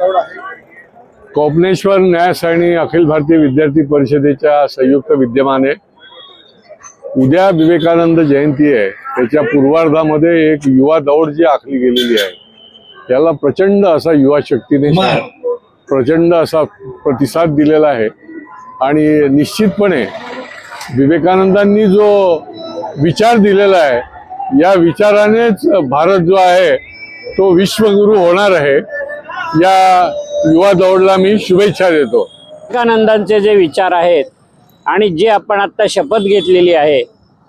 आहे. कोपनेश्वर न्यास आणि अखिल भारतीय विद्यार्थी परिषदेच्या संयुक्त विद्यमाने उद्या विवेकानंद जयंती आहे. त्याच्या पूर्वार्धामध्ये एक युवा दौड जी आखली गेलेली आहे याला प्रचंड असा युवा शक्तीने प्रचंड असा प्रतिसाद दिलेला आहे. आणि निश्चितपणे विवेकानंदांनी जो विचार दिलेला आहे या विचारानेच भारत जो आहे तो विश्वगुरू होणार आहे. या युवा दौडला मी शुभेच्छा देतो. विवेकानंदांचे जे विचार आहेत आणि जे आपण आता शपथ घेतलेली आहे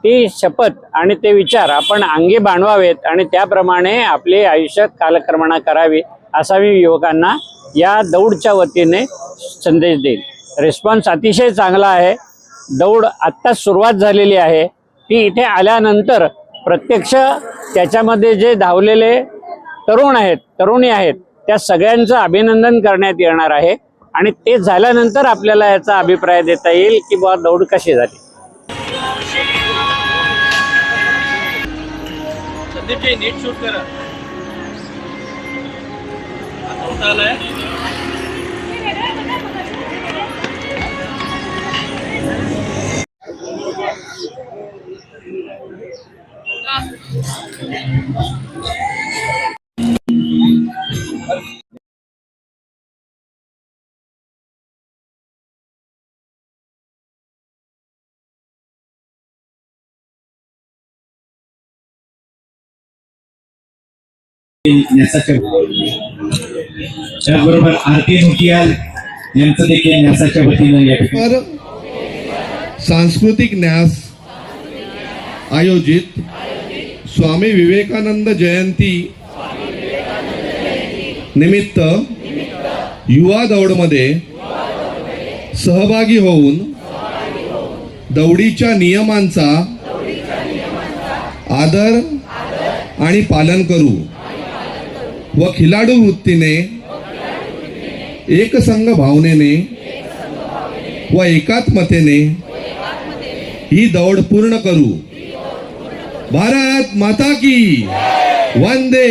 ती शपथ आणि ते विचार आपण अंगी बांधवावेत आणि त्याप्रमाणे आपले आयुष्य कालक्रमणा करावी असा मी युवकांना या दौडच्या वतीने संदेश देईल रिस्पॉन्स अतिशय चांगला आहे. दौड आत्ताच सुरुवात झालेली आहे. ती इथे आल्यानंतर प्रत्यक्ष त्याच्यामध्ये जे धावलेले तरुण आहेत तरुणी आहेत त्या सगळ्यांचं अभिनंदन करण्यात येणार आहे. आणि ते झाल्यानंतर आपल्याला याचा अभिप्राय देता येईल की बुवा दौड कशी झाली. नीट शूट करा. त्याचबरोबर आरती मुखियाल यांचं देखील न्यासाच्या वतीनं या ठिकाणी. सांस्कृतिक न्यास आयोजित स्वामी विवेकानंद जयंती निमित्त युवा दौडमध्ये सहभागी होऊन दौडीच्या नियमांचा आदर आणि पालन करू. व खिलाडू वृत्तीने एकसंघ भावनेने व एकात्मतेने ही दौड पूर्ण करू. भारत माता की वंदे